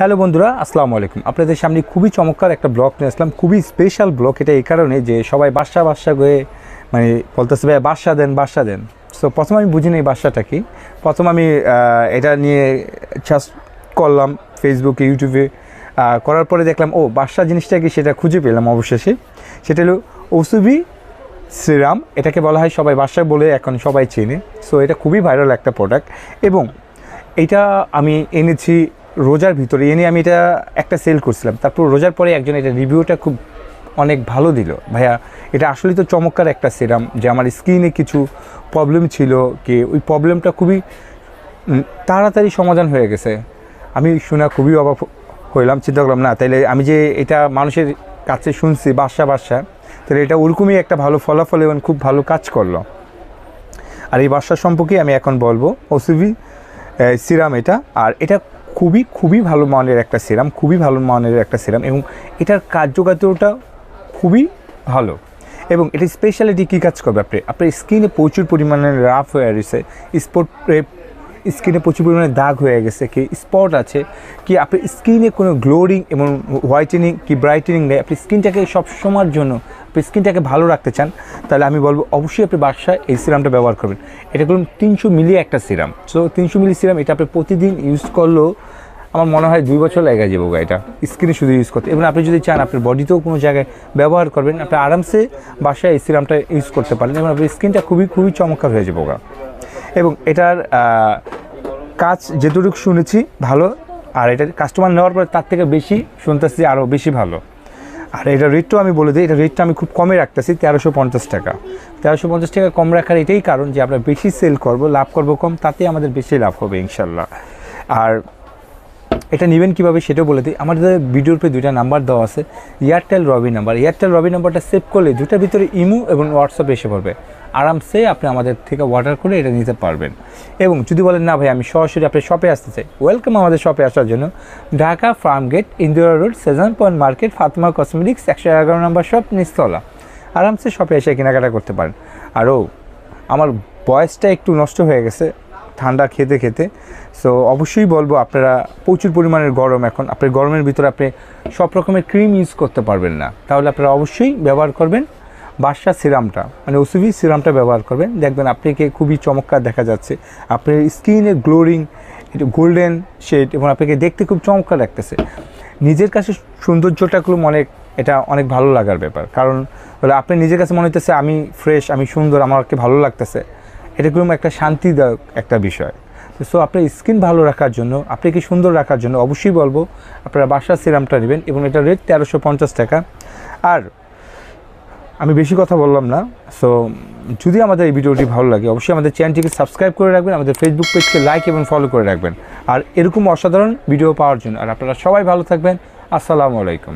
Hello বন্ধুরা, আসসালামু আলাইকুম। আপনাদের সামনে খুবই চমৎকার একটা ব্লগ নিয়ে আসলাম। খুবই স্পেশাল ব্লগ এটা এই কারণে যে সবাই বাসা বাসা গয়ে মানে বলতেছে ভাই বাসা দেন বাসা দেন। সো প্রথম আমি বুঝিনি এই বাসাটা কি। প্রথম আমি এটা নিয়ে জাস্ট করলাম ফেসবুকে ইউটিউবে করার পরে দেখলাম, ও, বাসা জিনিসটা কি? সেটা খুঁজে পেলাম অবশেষে। সেটা হলো ওসুবি শ্রীরাম, এটাকে বলা হয় সবাই বাসায় বলে, এখন সবাই চেনে। সো এটা খুবই ভাইরাল একটা প্রোডাক্ট এবং এটা আমি এনেছি রোজার ভিতরে এনে আমি এটা একটা সেল করছিলাম। তারপর রোজার পরে একজন এটা রিভিউটা খুব অনেক ভালো দিল। ভাইয়া, এটা আসলেই তো চমৎকার একটা সিরাম যে আমার স্কিনে কিছু প্রবলেম ছিল, কি ওই প্রবলেমটা খুবই তাড়াতাড়ি সমাধান হয়ে গেছে। আমি শোনা খুবই অবাক হইলাম, চিন্তা করলাম, না, তাইলে আমি যে এটা মানুষের কাছে শুনছি বাসা বাসা তাহলে এটা ওরকমই একটা ভালো ফলাফল এবং খুব ভালো কাজ করল। আর এই বাসা সম্পর্কে আমি এখন বলব ওসিভি সিরাম এটা, আর এটা খুবই খুবই ভালো মানের একটা সিরাম, খুবই ভালো মানের একটা সিরাম এবং এটার কার্যকারিতাটা খুবই ভালো। এবং এটা স্পেশালিটি কী কাজ করবে আপনি? আপনার স্কিনে প্রচুর পরিমাণে রাফ হয়ে গেছে স্পট স্কিনে প্রচুর পরিমাণে দাগ হয়ে গেছে, কি স্পট আছে, কি আপনার স্কিনে কোনো গ্লোরিং এবং হোয়াইটেনিং কি ব্রাইটেনিং নেই, আপনি স্কিনটাকে সবসময়ের জন্য, আপনি স্কিনটাকে ভালো রাখতে চান, তাহলে আমি বলব অবশ্যই আপনি বাসায় এই সিরামটা ব্যবহার করবেন। এটা করুন তিনশো মিলি একটা সিরাম। সো তিনশো মিলি সিরাম এটা আপনি প্রতিদিন ইউজ করলেও আমার মনে হয় দুই বছর লেগে যাব গা এটা স্কিনে শুধু ইউজ করতে। এবং আপনি যদি চান, আপনার বডিতেও কোনো জায়গায় ব্যবহার করবেন, আপনি আরামসে বাসায় এই সিরামটা ইউজ করতে পারেন। এবং আপনার স্কিনটা খুবই খুবই চমৎকার হয়ে যাব গা এবং এটার কাজ যেটুকু শুনেছি, ভালো। আর এটা কাস্টমার নেওয়ার পরে তার থেকে বেশি শুনতেছি আরও বেশি ভালো। আর এটা রেটটাও আমি বলে দিই, এটা রেটটা আমি খুব কমে রাখতেছি, তেরোশো পঞ্চাশ টাকা। তেরোশো পঞ্চাশ টাকা কম রাখার এটাই কারণ যে আমরা বেশি সেল করব, লাভ করব কম, তাতে আমাদের বেশি লাভ হবে, ইনশাল্লাহ। আর এটা নেবেন কীভাবে সেটাও বলে দিই। আমাদের ভিডিওর পে দুইটা নাম্বার দেওয়া আছে Airtel Robi number Airtel Robi নাম্বারটা সেভ করলে দুটার ভিতরে ইমো এবং হোয়াটসঅ্যাপে এসে পড়বে। আরামসে আপনি আমাদের থেকে অর্ডার করে এটা নিতে পারবেন। এবং যদি বলেন, না ভাই, আমি সরাসরি আপনার শপে আসতে চাই। ওয়েলকাম আমাদের শপে আসার জন্য। Dhaka Farmgate Indira road Sezan point market Fatma cosmetics একশো এগারো নম্বর শপ নিস্তলা আরামসে শপে এসে কেনাকাটা করতে পারেন। আরও আমার বয়সটা একটু নষ্ট হয়ে গেছে। ঠান্ডা খেতে খেতে। সো অবশ্যই বলব আপনারা প্রচুর পরিমাণের গরম এখন। আপনার গরমের ভিতরে আপনি সব রকমের ক্রিম ইউজ করতে পারবেন না। তাহলে আপনারা অবশ্যই ব্যবহার করবেন বাসা সিরামটা। মানে ওসিভি সিরামটা ব্যবহার করবেন। দেখবেন আপনাকে খুবই চমৎকার দেখা যাচ্ছে। আপনার স্কিনের গ্লোরিং একটু গোল্ডেন শেড এবং আপনাকে দেখতে খুব চমৎকার লাগতেছে। নিজের কাছে সৌন্দর্যটা খুব অনেক এটা অনেক ভালো লাগার ব্যাপার। কারণ আপনি নিজের কাছে মনে হইতেছে, আমি ফ্রেশ আমি সুন্দর, আমাকে ভালো লাগতেছে। এটা খুব একটা শান্তিদায়ক একটা বিষয়। সো আপনার স্কিন ভালো রাখার জন্য, আপনাকে সুন্দর রাখার জন্য অবশ্যই বলব, আপনারা বাসার সিরামটা নেবেন এবং এটা রেট তেরোশো পঞ্চাশ টাকা। আর আমি বেশি কথা বললাম না সো যদি আমাদের এই ভিডিওটি ভালো লাগে, অবশ্যই আমাদের চ্যানেলটিকে সাবস্ক্রাইব করে রাখবেন, আমাদের ফেসবুক পেজকে লাইক এবং ফলো করে রাখবেন। আর এরকম অসাধারণ ভিডিও পাওয়ার জন্য, আর আপনারা সবাই ভালো থাকবেন। আসসালামু আলাইকুম।